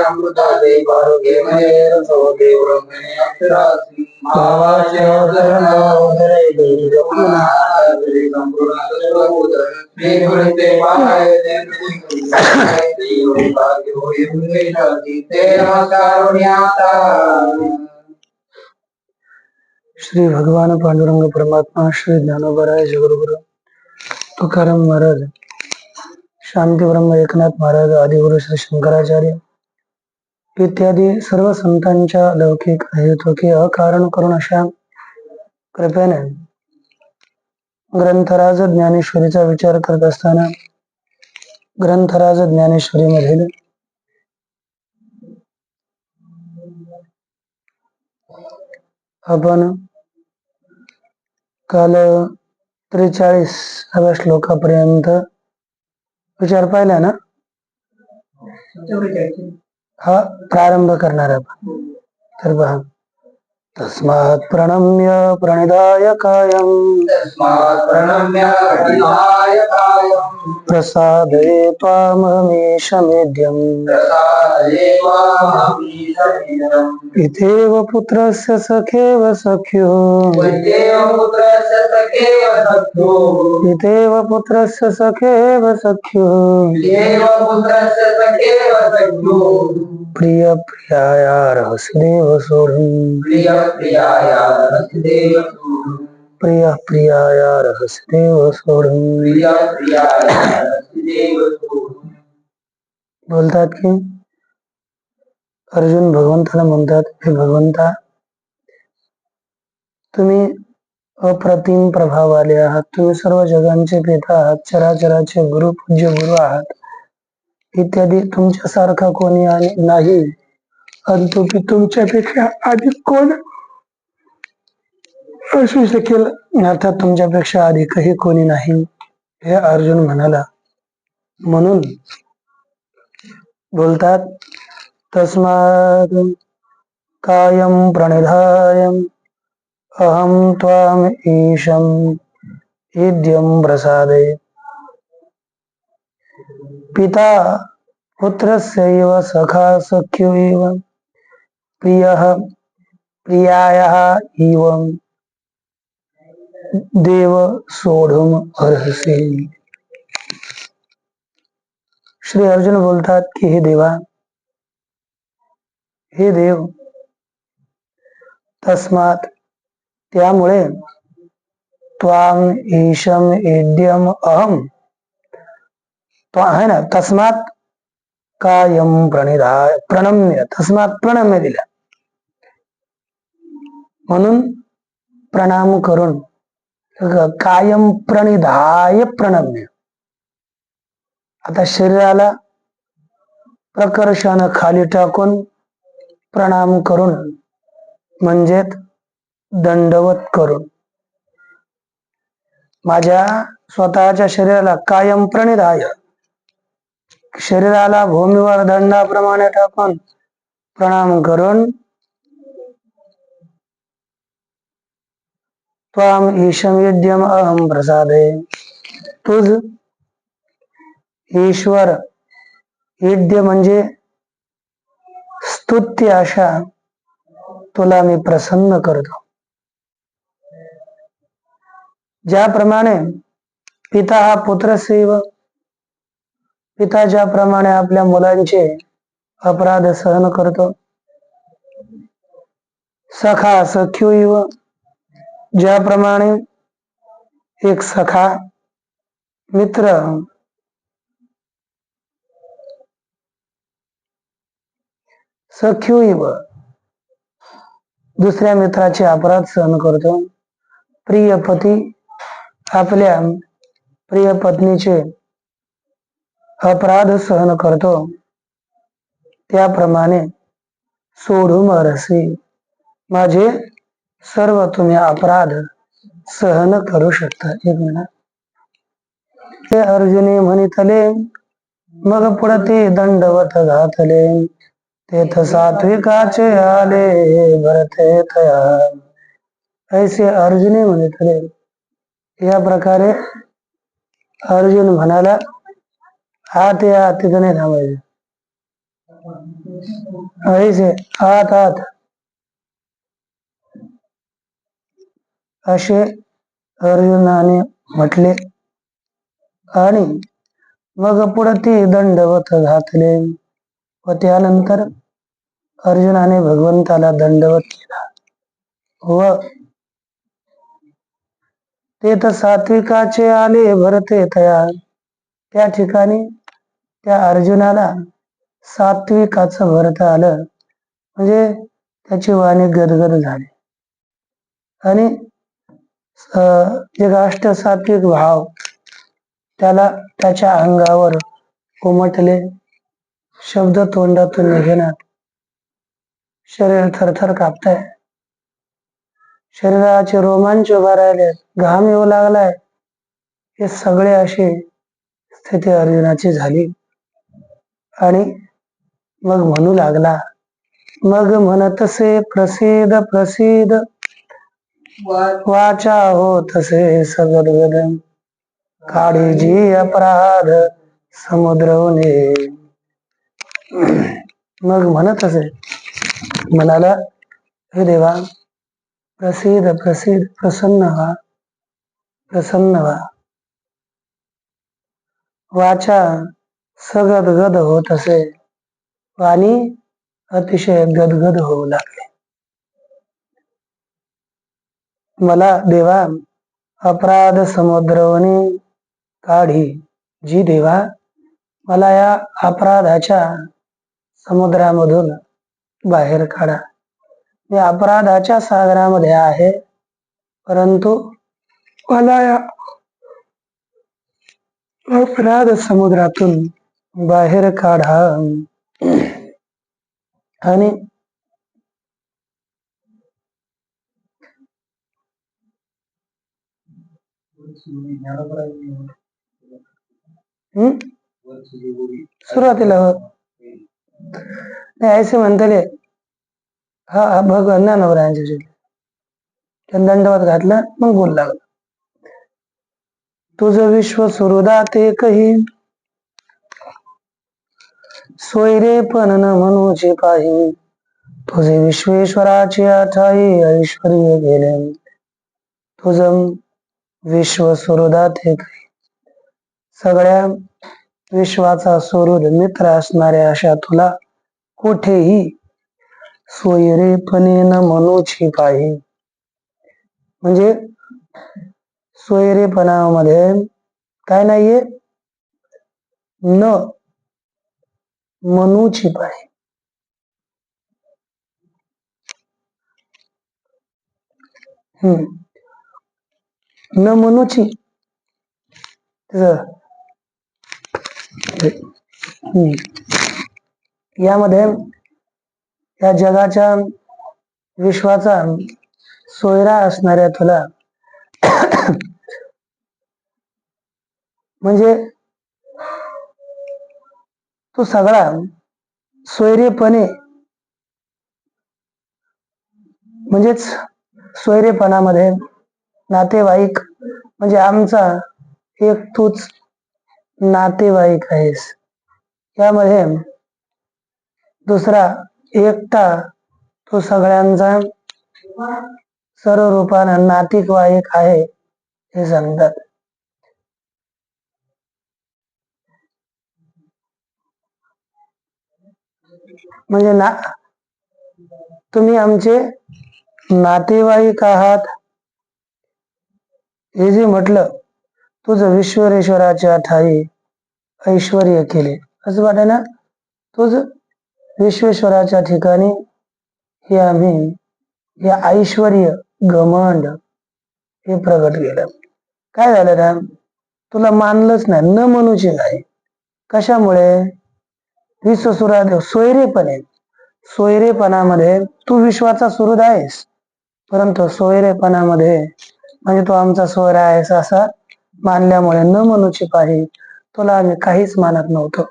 अमृतादे पारुके मये रसो देवरमणे भावाचे अवतरण अवतरे देवी श्री भगवान पांडुरंग परमात्मा, श्री ज्ञानोबराय जगद्गुरु, तुकाराम महाराज शांति ब्रह्म एकनाथ महाराज, आदिगुरु श्री शंकराचार्य, इत्यादी सर्व संतांच्या लौकिक हेतुकी अकारण करून अशा कृपेने ग्रंथराज ज्ञानेश्वरीचा विचार करत असताना ग्रंथराज ज्ञानेश्वरी मधील आपण काल त्रेचाळीस हव्या श्लोकापर्यंत विचार पाहिला ना? हा प्रारंभ करणार आपण. तर पहा तस्मात् प्रणम्य प्रणिधाय कायम प्रणम्य हरिणाय कायम् प्रसादये त्वामहमीशमेद्यम् पितेव पुत्रस्य सखेव सख्युः। पितेव पुत्रस्य सखेव सख्युः। देवपुत्रस्य सखेव सख्यो। प्रिय प्रियाया रहस्यदेव सोढुम् प्रिय प्रियाय रसदेव प्रिय प्रियाया रहस्यदेव सोढुम् प्रिय प्रियाय रसदेव बोलतात की अर्जुन भगवंताला म्हणतात हे भगवंता तुम्ही अप्रतिम प्रभाव आले आहात. तुम्ही सर्व जगांचे पिता आहात. चराचराचे गुरु पूज्य गुरु आहात. इत्यादी तुमच्यासारखा कोणी आणि नाही. आणि तुम्ही तुमच्यापेक्षा अधिक कोण अशीच देखील अर्थात तुमच्यापेक्षा अधिकही कोणी नाही हे अर्जुन म्हणाला. म्हणून बोलतात तस्मात् कायम प्रणिधाय अहम त्वाम ईशम इद्यम प्रसादे। पिता पुत्रस्यैव सखा सख्यो एव प्रियः प्रियायाः इव देव सोढुम अर्हसि श्री अर्जुन बोलतात की हे देवा हे देव तस्मात त्यामुळे त्वाम ईशम एड्यम अहम आहे ना? तस्मात कायम प्रणिधा प्रणम्य तस्मात प्रणम्य दिला. म्हणून प्रणाम करून कायम प्रणिधाय प्रणम्य. आता शरीराला प्रकर्षानं खाली टाकून प्रणाम करून म्हणजेच दंडवत करून. माझ्या स्वतःच्या शरीराला कायम प्रणिधाय. शरीराला भूमीवर दंडाप्रमाणे टाकून प्रणाम करून त्वाम ईशम यज्ञम अहम प्रसादे। तुझ ईश्वर युद्ध म्हणजे स्तुत्य अशा तुला मी प्रसन्न करतो। ज्याप्रमाणे पिता हा पुत्रसेव पिता ज्याप्रमाणे आपल्या मुलांचे अपराध सहन करतो सखा सख्यू इव ज्याप्रमाणे एक सखा मित्र सख्यू इव दुसऱ्या मित्राचे अपराध सहन करतो. प्रिय पती आपल्या प्रिय पत्नीचे अपराध सहन करतो. त्याप्रमाणे सोडून रसी माझे सर्व तुम्ही अपराध सहन करू शकता. एक मिनिट. ते अर्जुनी म्हणितले मग पुढे ते दंडवत घातले. तेथ सात्विकाचे आले भरते तया. ऐसे अर्जुने म्हणितले. या प्रकारे अर्जुन म्हणाला आत या तिथं नाही थांबायचे. ऐसे आत आत. असे अर्जुनाने म्हटले. आणि मग पुढे ती दंडवत घातले व त्यानंतर अर्जुनाने भगवंताला दंडवत केला. व ते तर सात्विकाचे आले भरते तया त्या ठिकाणी त्या अर्जुनाला सात्विकाचं भरत आलं. म्हणजे त्याची वाणी गदगद झाली. आणि एक अष्ट भाव. त्याला त्याच्या अंगावर उमटले शब्द तोंडातून निघेणार शरीर थरथर कापताय. शरीराचे रोमांच उभा राहिले. घाम येऊ लागलाय. हे सगळे अशी स्थिती अर्जुनाची झाली. आणि मग म्हणू लागला मग म्हणतसे प्रसिद्ध प्रसिद्ध. वाचा हो तसे सगदगद काळी जी अपराध समुद्रवने मग म्हणत असे म्हणाला हे देवा प्रसिद्ध प्रसिद्ध प्रसन्न व्हा प्रसन्न व्हा. वाचा सगदगद होत असे. वाणी अतिशय गदगद होऊ लागले. मला देवा अपराध समुद्रवनी काढी. जी देवा मला या अपराधाच्या समुद्रामधून बाहेर काढा. मी अपराधाच्या सागरामध्ये आहे परंतु मला या अपराध समुद्रातून बाहेर काढा. आणि सुरुवातीला हो. नाही ऐसे म्हणतले. हा हा भगवान ज्ञानोबरायांच्या शेवटी दंडवत घातला मग बोल लागला. तुझं विश्व सुरुदा ते कही. सोयरे पण न म्हणूचे पाही. तुझे विश्वेश्वराची आठाई ऐश्वर्य गेले तुझ विश्व सुहृदा हे सगळ्या विश्वाचा सुहृद मित्र असणाऱ्या अशा तुला कुठेही सोयरेपणे न म्हणूची पाही म्हणजे सोयरेपणामध्ये काय नाहीये? न मनूची पाही हम्म. न मनूची. यामध्ये या जगाच्या विश्वाचा सोयरा असणाऱ्या तुला म्हणजे तो सगळा सोयरेपणे म्हणजेच सोयरेपणामध्ये नातेवाईक म्हणजे आमचा एक तूच नातेवाईक आहेस. यामध्ये दुसरा एकटा तो सगळ्यांचा सर्व रूपानं नातिकवाईक आहे हे सांगतात. म्हणजे ना तुम्ही आमचे नातेवाईक आहात. हे जे म्हटलं तुझं विश्वरेश्वराच्या ठाई ऐश्वर्य केले. असं वाटे ना? तुझ विश्वेश्वराच्या ठिकाणी हे आम्ही हे ऐश्वर्य घमंड हे प्रगट केलं. काय झालं ना तुला मानलंच नाही न म्हणूची नाही कशामुळे? विश्वसुरादेव सोयरेपणे. सोयरेपणामध्ये तू विश्वाचा सुरुद आहेस. परंतु सोयरेपणामध्ये म्हणजे तो आमचा स्वर आहेस असा मानल्यामुळे न म्हणूची पाही तुला आम्ही काहीच मानत नव्हतो.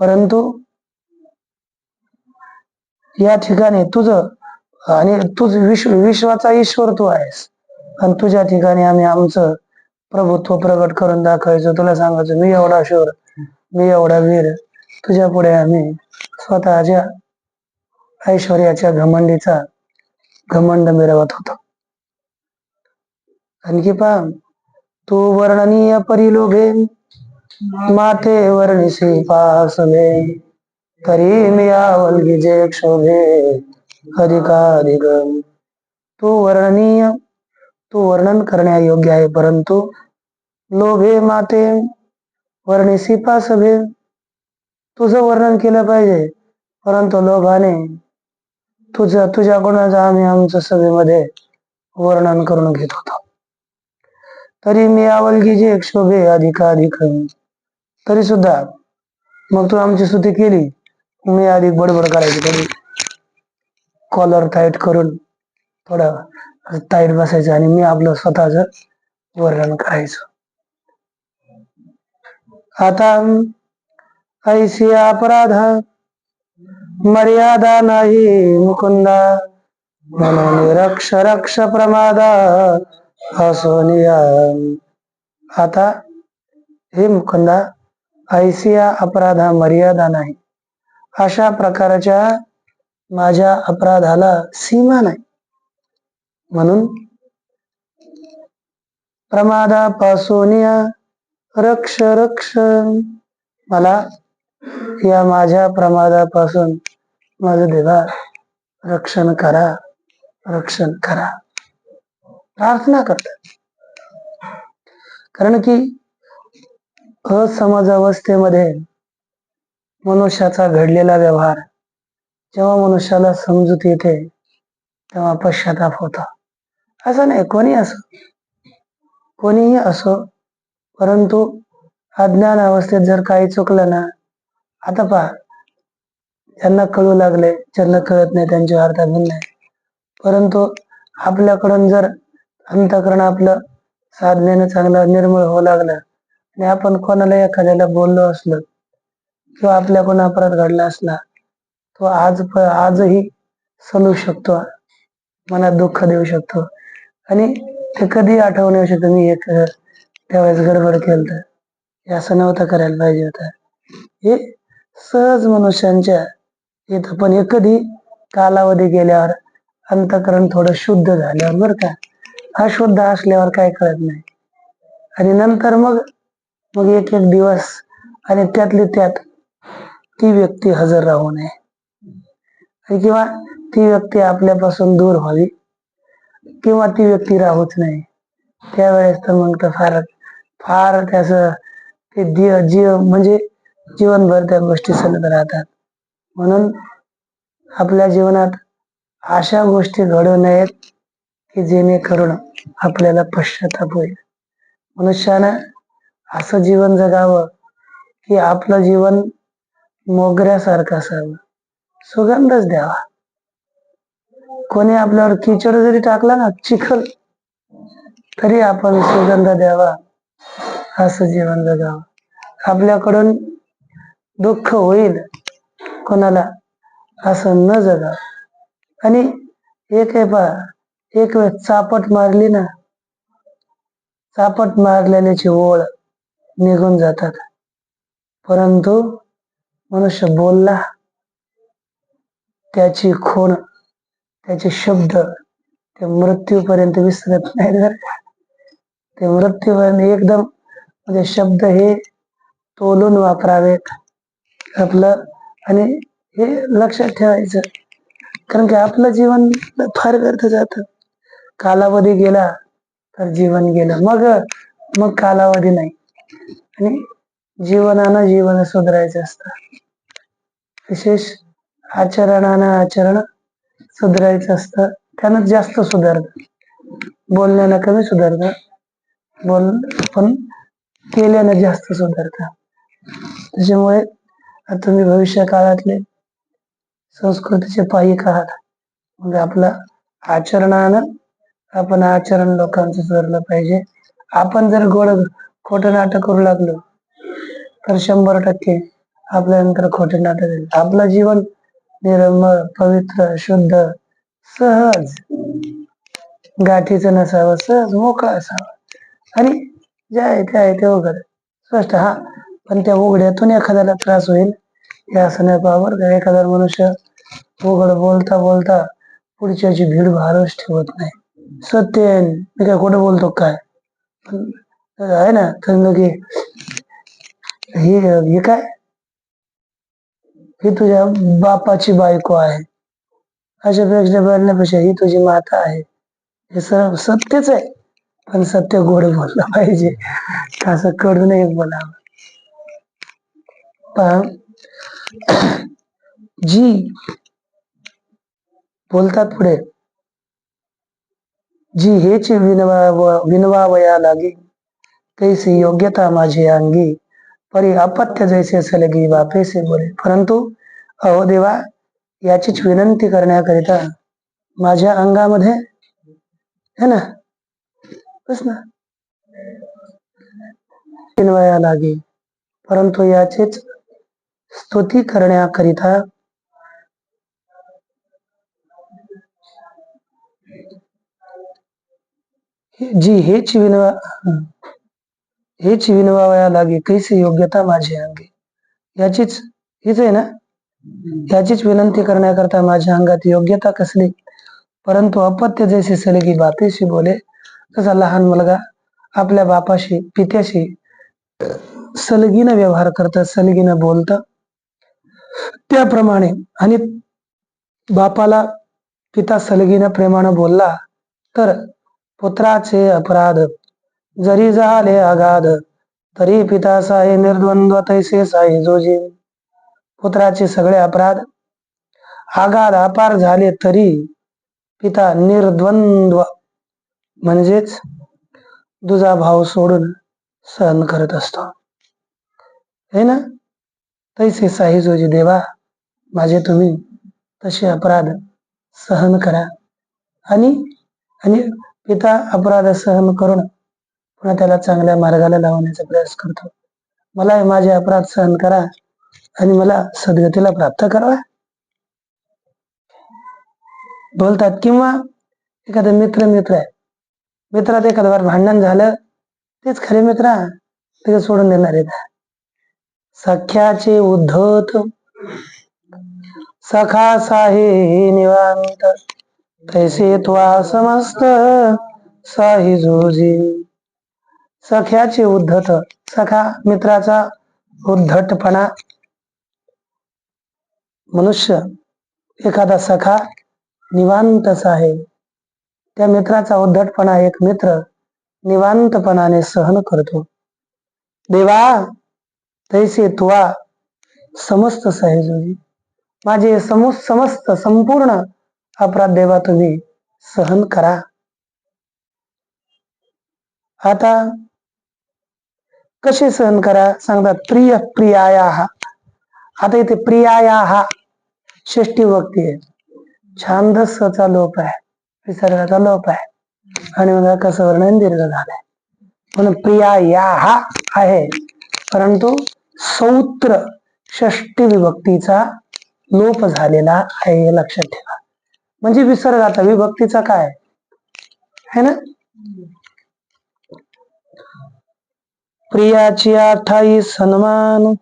परंतु या ठिकाणी तुझं आणि तुझ विश्व विश्वाचा ईश्वर तू आहेस. आणि तुझ्या ठिकाणी आम्ही आमचं प्रभुत्व प्रगट करून दाखवायचं तुला सांगायचं मी एवढा शूर मी एवढा वीर तुझ्या पुढे आम्ही स्वतःच्या ऐश्वर्याच्या घमंडीचा घमंड मिरवत होतो. आणखी पहा तू वर्णनीय परिलोभे माते वर्णिसी पासले तरी मी आवलगीजे क्षोभे अधिकाधिक. तू वर्णनीय तू वर्णन करण्यायोग्य आहे परंतु लोभे माते वर्णिसी पासभे तुझं वर्णन केलं पाहिजे परंतु लोभाने तुझं तुझ्या गुणाचा आम्ही आमच्या सभेमध्ये वर्णन करून घेत होतो. तरी मी आवलगी जे शोभे अधिकाधिक तरी सुद्धा मग तू आमची स्तुती केली मी अधिक बडबड करायची थोडी कॉलर टाईट करून थोडं टाईट बसायचं आणि मी आपलं स्वतःच वर्णन करायचं. आता ऐशी अपराध मर्यादा नाही मुकुंदा. म्हणून रक्ष रक्ष प्रमादा. असोनिया आता हे मुकुंदा ऐसिया अपराधा मर्यादा नाही. अशा प्रकारच्या माझ्या अपराधाला सीमा नाही. म्हणून प्रमादापासून या रक्ष रक्ष मला या माझ्या प्रमादापासून माझं देवा रक्षण करा रक्षण करा. प्रार्थना करतात. कारण की असमज अवस्थेमध्ये मनुष्याचा घडलेला व्यवहार जेव्हा मनुष्याला समजूत येते तेव्हा पश्चाताप होता. असं नाही कोणी असो. कोणीही असो परंतु अज्ञान अवस्थेत जर काही चुकलं ना आता पहा. ज्यांना कळू लागले ज्यांना कळत नाही त्यांचे अर्थ भिन्न आहे परंतु आपल्याकडून जर अंतकरण आपलं साधनेनं चांगलं निर्मळ होऊ लागलं आणि आपण कोणाला एखाद्याला बोललो असलो किंवा आपल्या कोणा अपराध घडला असला तो आज प- आजही सलू शकतो मनात दुःख देऊ शकतो. आणि ते कधी आठवण येऊ शकतो मी एक त्यावेळेस गडबड केलं तर हे असं नव्हतं करायला पाहिजे होतं. हे सहज मनुष्यांच्या येतं पण हे कधी कालावधी गेल्यावर अंतकरण थोडं शुद्ध झाल्यावर बरं का? अशुद्ध असल्यावर काय कळत नाही. आणि नंतर मग मग एक एक दिवस आणि त्यातली त्यात ती व्यक्ती हजर राहू नये. आणि किंवा ती व्यक्ती आपल्यापासून दूर व्हावी किंवा ती व्यक्ती राहूच नाही. त्यावेळेस तर मग तर फार फार त्याच ते जीव जीव म्हणजे जीवनभर त्या गोष्टी सलत राहतात. म्हणून आपल्या जीवनात अशा गोष्टी घडू नयेत की जेणेकरून आपल्याला पश्चाताप होईल. मनुष्यानं असं जीवन जगावं की आपलं जीवन मोगऱ्यासारखं असावं. सुगंधच द्यावा. कोणी आपल्यावर किचड जरी टाकला ना चिखल तरी आपण सुगंध द्यावा. असं जीवन जगावं. आपल्याकडून दुःख होईल. कोणाला असं न जगावं. आणि एक आहे पहा एक वेळ चापट मारली ना चापट मारलेल्याची ओळ निघून जातात. परंतु मनुष्य बोलला त्याची खूण त्याचे शब्द ते मृत्यूपर्यंत विसरत नाही ते मृत्यूपर्यंत एकदम म्हणजे शब्द हे तोलून वापरावेत. आपलं आणि हे लक्षात ठेवायचं. कारण की आपलं जीवन फार व्यर्थ जात. कालावधी गेला तर जीवन गेलं. मग मग कालावधी नाही. आणि जीवनानं जीवन सुधारायचं असतं. विशेष आचरणानं आचरण सुधारायचं असतं. त्यानं जास्त सुधारत. बोलण्यानं कमी सुधारत. बोल पण केल्यानं जास्त सुधारत. त्याच्यामुळे तुम्ही भविष्य काळातले संस्कृतीचे पायिक आहात? मग आपलं आचरणानं आपण आचरण लोकांचं सुधारलं पाहिजे. आपण जर गोड खोटं नाटक करू लागलो तर शंभर टक्के आपल्यानंतर खोटे नाटक येईल आपलं जीवन निर्मळ पवित्र शुद्ध सहज. गाठीचं नसावं सहज मोकळं असावं. आणि जे आहे ते आहे ते वगैरे स्पष्ट हा. पण त्या उघड्यातून एखाद्याला त्रास होईल. हे असं नाही पावर का एखादा मनुष्य उघड बोलता बोलता पुढच्याची भीड भारच ठेवत नाही. सत्य आहे मी काय खोटं बोलतो काय आहे ना तर की हे हे काय ही तुझ्या बापाची बायको आहे अशापेक्षा बोलण्यापेक्षा ही तुझी माता आहे हे सर्व सत्यच आहे पण सत्य गोड बोललं पाहिजे असं कडू नाही बोलावं पण जी बोलतात पुढे जी हेच विनवा विनवावया लागे तैसी योग्यता माझी अंगी परी अपत्य जैसे सलगी बापेसे बोले. परंतु अहो देवा याचीच विनंती करण्याकरिता माझ्या अंगामध्ये है ना? बस ना? विनवाया लागे परंतु याचीच स्तुती करण्याकरिता जी हेच विनवा हेच विनवाया लागे कैसे योग्यता माझी अंगी? याचीच हीच आहे ना? याचीच विनंती करण्याकरता माझ्या अंगात योग्यता कसली? परंतु अपत्य जैसे सलगी बापेशी बोले तसा लहान मुलगा आपल्या बापाशी पित्याशी सलगीनं व्यवहार करत सलगीनं बोलत. त्याप्रमाणे आणि बापाला पिता सलगीनं प्रेमानं बोलला तर पुत्राचे अपराध. जरी झाले अगाध तरी पिता साई निर्द्वंद्व तैसे साई जोजी. पुत्राचे सगळे अपराध. आघाध अपार झाले तरी पिता निर्द्वंद्व. म्हणजेच दुजा भाव सोडून सहन करत असतो. है ना? तैसे साई जोजी देवा माझे तुम्ही तसे अपराध सहन करा. आणि आणि पिता अपराध सहन करून पुन्हा त्याला चांगल्या मार्गाला लावण्याचा प्रयास करतो. मला माझे अपराध सहन करा आणि मला सद्गतीला प्राप्त करा. बोलतात किंवा एखादा मित्र मित्र आहे. मित्रात एखाद्या बार भांडण झालं तेच खरे मित्र ते सोडून देणार आहेत सख्याचे उद्धत सखा साहे निवांत. तैसे त्वा समस्त साही जोजी। सख्याचे उद्धत सखा मित्राचा उद्धटपणा। मनुष्य एखादा सखा निवांतच आहे. त्या मित्राचा उद्धटपणा एक मित्र निवांतपणाने सहन करतो. देवा तैसे तुवा समस्त सहजोजी माझे समु समस्त संपूर्ण अपराध देवा तुम्ही सहन करा. आता कसे सहन करा? सांगतात प्रिय प्रियाया. आता इथे प्रियाया हा षष्टी भक्ती आहे. छांदसचा लोप आहे. विसर्गाचा लोप आहे. आणि मग कसं वर्णन? दीर्घ झालंय. म्हणून प्रिया या हा आहे. परंतु सौत्र षष्टी विभक्तीचा लोप झालेला आहे हे लक्षात ठेवा. म्हणजे विसर्गाचा विभक्तीचा काय? है ना? प्रियाची अठाई सन्मान.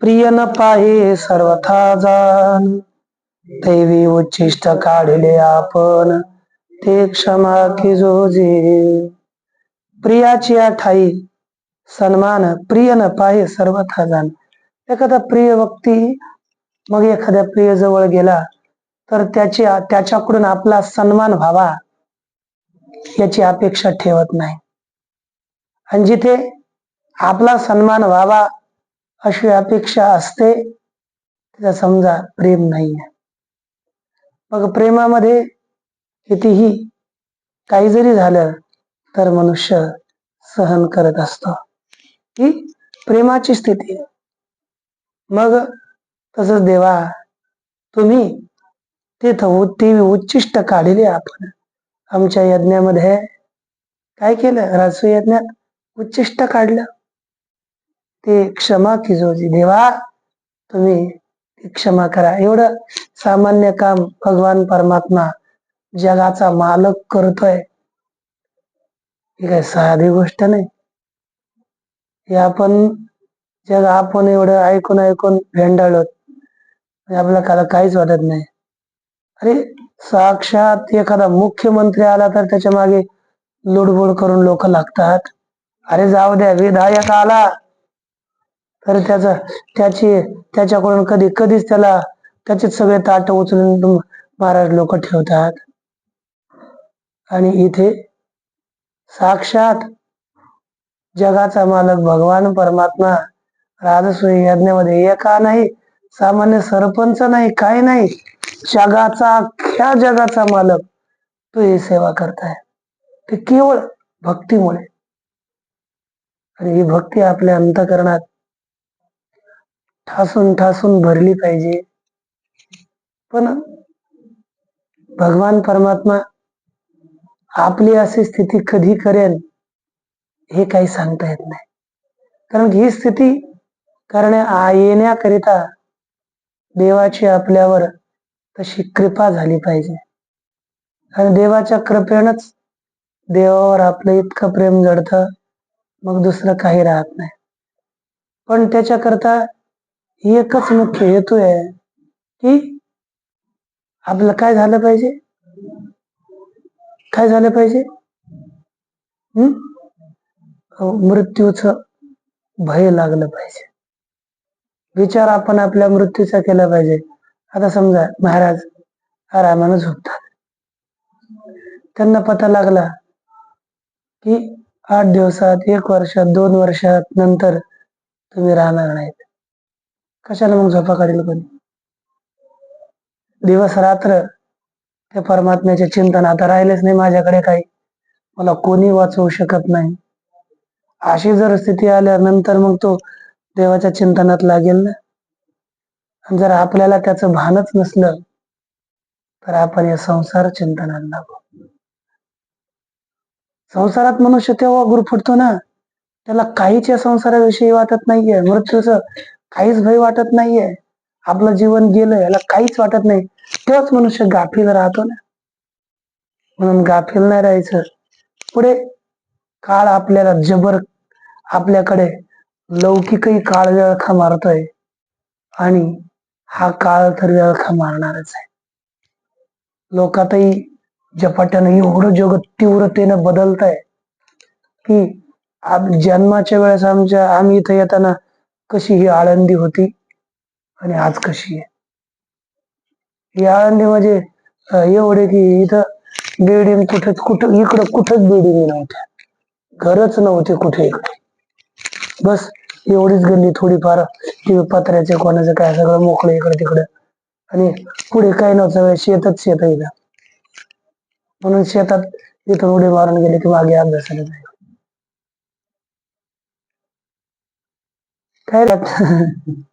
प्रिय न पाहि सर्वथा जाण दैवी उच्चिष्ट काढले आपण. ते क्षमा की जोजे. प्रियाची आठाई सन्मान. प्रिय न पाहि सर्वथा जाण एखादा प्रिय व्यक्ती मग एखाद्या प्रिय जवळ गेला तर त्याची त्याच्याकडून आपला सन्मान व्हावा याची अपेक्षा ठेवत नाही. आणि जिथे आपला सन्मान व्हावा अशी अपेक्षा असते तिचा समजा प्रेम नाही आहे मग प्रेमामध्ये कितीही काही जरी झालं तर मनुष्य सहन करत असतो. ही प्रेमाची स्थिती मग तसंच देवा तुम्ही तिथं ती उच्चिष्ट काढले आपण. आमच्या यज्ञामध्ये काय केलं? राजसू यज्ञात उच्चिष्ट काढलं. ते क्षमा किजोजी देवा तुम्ही क्षमा करा. एवढं सामान्य काम भगवान परमात्मा जगाचा मालक करतोय. ही काय साधी गोष्ट नाही. हे आपण जग आपण एवढं ऐकून ऐकून भेंडाळत आपल्या म्हणजे आपल्याला काला काहीच वाटत नाही. अरे साक्षात एखादा मुख्यमंत्री आला तर त्याच्यामागे लुडबुड करून लोक लागतात? अरे जाऊ द्या विधायक आला तर त्याचा त्याची त्याच्याकडून कधी कधीच त्याला त्याचे सगळे ताट उचलून महाराज लोक ठेवतात. आणि इथे साक्षात जगाचा मालक भगवान परमात्मा राजसूय यज्ञामध्ये एका नाही सामान्य सरपंच नाही काय नाही. जगाचा अख्ख्या जगाचा मालक तो ही सेवा करताय. ते केवळ भक्तीमुळे. आणि ही भक्ती आपल्या अंतकरणात ठासून ठासून भरली पाहिजे. पण भगवान परमात्मा आपली अशी स्थिती कधी करेन हे काही सांगता येत नाही. कारण ही स्थिती करण्या येण्याकरिता देवाची आपल्यावर तशी कृपा झाली पाहिजे. आणि देवाच्या कृपेनच देवावर आपलं इतकं प्रेम जडतं मग दुसरं काही राहत नाही. पण त्याच्याकरता एकच मुख्य हेतू आहे की आपलं काय झालं पाहिजे? काय झालं पाहिजे? हम्म? मृत्यूचं भय लागलं पाहिजे. विचार आपण आपल्या मृत्यूचा केला पाहिजे. आता समजा महाराज आरामानं झोपतात त्यांना पता लागला की आठ दिवसात एक वर्षात दोन वर्षात नंतर तुम्ही राहणार नाहीत. कशाला मग झोपा काढील कोणी? दिवस रात्र त्या परमात्म्याचे चिंतन. आता राहिलेच नाही माझ्याकडे काही. मला कोणी वाचवू शकत नाही. अशी जर स्थिती आल्यानंतर मग तो देवाच्या चिंतनात लागेल ना? आणि जर आपल्याला त्याचं भानच नसलं तर आपण या संसार चिंतनात लागू. संसारात मनुष्य तेव्हा गुरफुटतो ना त्याला काहीच या संसाराविषयी वाटत नाहीये. मृत्यूचं काहीच भय वाटत नाहीये. आपलं जीवन गेलं याला काहीच वाटत नाही. तेव्हाच मनुष्य गाफील राहतो ना. म्हणून गाफील नाही राहायचं. पुढे काळ आपल्याला जबर आपल्याकडे लौकिकही काळ वेळखा मारतोय. आणि हा काळ तर वेळखा मारणारच आहे. लोकातही झपाट्यानं एवढं जग तीव्रतेनं बदलत आहे की जन्माच्या वेळेस आमच्या आम्ही इथं येताना कशी ही आळंदी होती आणि आज कशी आहे. ही आळंदी म्हणजे एवढे की इथं बिल्डिंग कुठे कुठं इकडं कुठंच बिल्डिंग नव्हत्या. घरच नव्हते कुठे इकडे. बस एवढीच गल्ली थोडीफार किंवा पत्र्याचे कोणाचं काय सगळं मोकळं इकडे तिकडं. आणि पुढे काही नव्हतं शेतच शेत इथं. म्हणून शेतात इथून उडी मारून गेले की मागे अभ्यासाला जाईल काय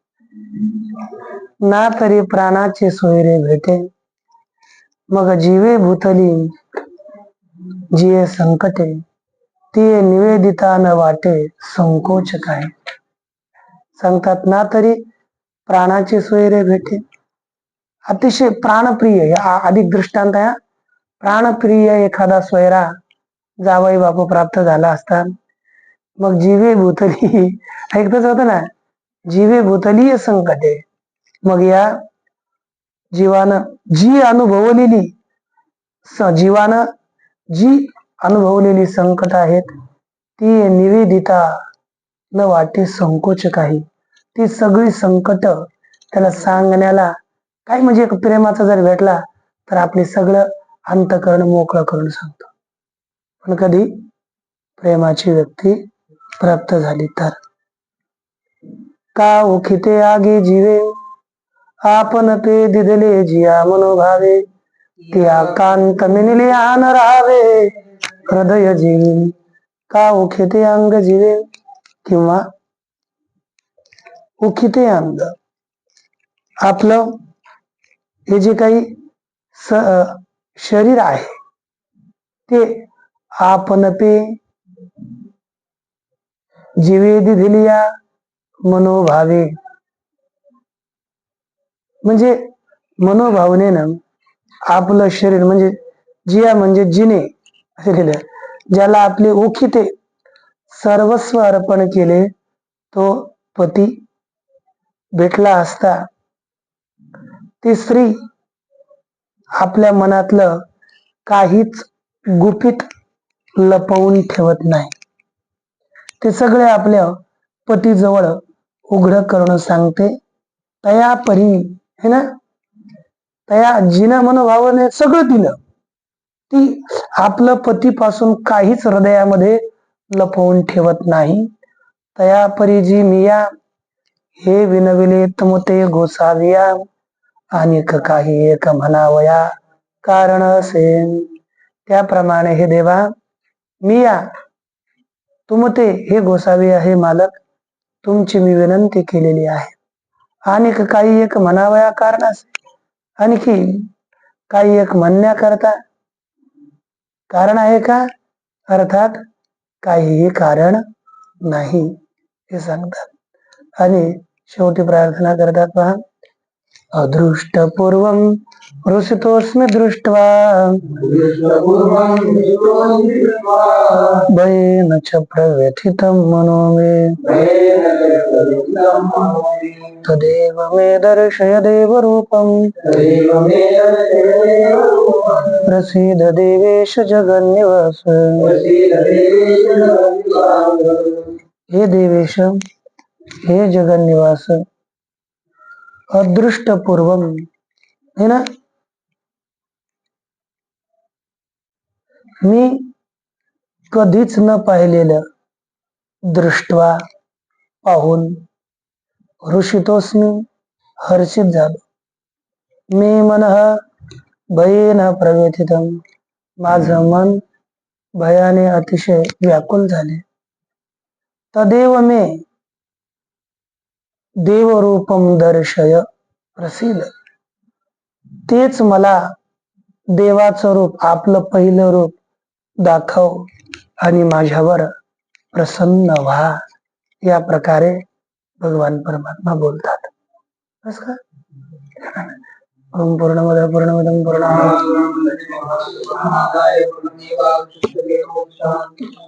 ना तरी प्राणाचे सोयरे भेटे मग जीवे भूतली जिये संकटे ती निवेदिता न वाटे संकोच काय? सांगतात ना तरी प्राणाचे सोयरे भेटे अतिशय प्राणप्रिय अधिक दृष्टांत आहे प्राणप्रिय एखादा सोयरा जावई बापू प्राप्त झाला असता मग जीवे भूतली ऐकतच होत ना जीवे भूतलीय संकटे. मग या जीवानं जी अनुभवलेली जीवानं जी अनुभवलेली संकट आहेत ती निवेदिता न वाटे संकोच काही ती सगळी संकट त्याला सांगण्याला काय म्हणजे एक प्रेमाचा जर भेटला तर आपले सगळं अंतकरण मोकळं करून सांगतो. पण कधी प्रेमाची व्यक्ती प्राप्त झाली तर? का उखिते आगे जीवे? आपण पे दिदले जिया मनोभावे. त्या कांत मिनिले आन राहावे. हृदय जीवी. का उखिते अंग जीवे? किंवा उखिते अंग आपलं हे जे काही स शरीर आहे ते आपण पे जीवेदी दिलिया मनोभावे. म्हणजे मनोभावनेनं आपलं शरीर म्हणजे जिया म्हणजे जिने असे लिहिलं ज्याला आपले ओखिते सर्वस्व अर्पण केले तो पती भेटला असता. ती स्त्री आपल्या मनातलं काहीच गुपित लपवून ठेवत नाही. ते सगळे आपल्या पतीजवळ उघड करणं सांगते. तया परी है ना? तया जिना मनोभावाने सगळं दिलं. ती आपलं पतीपासून काहीच हृदयामध्ये लपवून ठेवत नाही. तया परीजी मिया हे विनविले तुमते गोसाविया आणि काही एक म्हणावया कारण असेन त्याप्रमाणे हे देवा मिया तुमते हे गोसावी आहे मालक. तुमची मी विनंती केलेली आहे. आणि काही एक म्हणावया कारण असे. आणखी काही एक म्हणण्याकरता कारण आहे का? अर्थात काहीही कारण नाही हे सांगतात. आणि शेवटी प्रार्थना करतात पहा अदृष्टपूर्वम रुसितोस्मी दृष्ट्वा। भयेन च प्रव्यथितं मनो मे। तदेव मे दर्शय देवरूपम्। प्रसीद देवेश जगन्निवास प्रसीद देवेश जगन्निवास। हे देवेश हे जगन्निवास अदृष्टपूर्वम। है ना? मी कधीच न पाहिलेलं दृष्ट्वा पाहून ऋषितोस्मी हर्षित झालो. मी मन भयेन प्रव्यथितम माझं मन भयाने अतिशय व्याकुल झाले. तदेव मे देवरूपम दर्शय प्रसिद्ध तेच मला देवाचं रूप आपलं पहिलं रूप दाखव आणि माझ्यावर प्रसन्न व्हा. या प्रकारे भगवान परमात्मा बोलतात. बस का? ओम पूर्णमद पूर्णमिदम पूर्ण.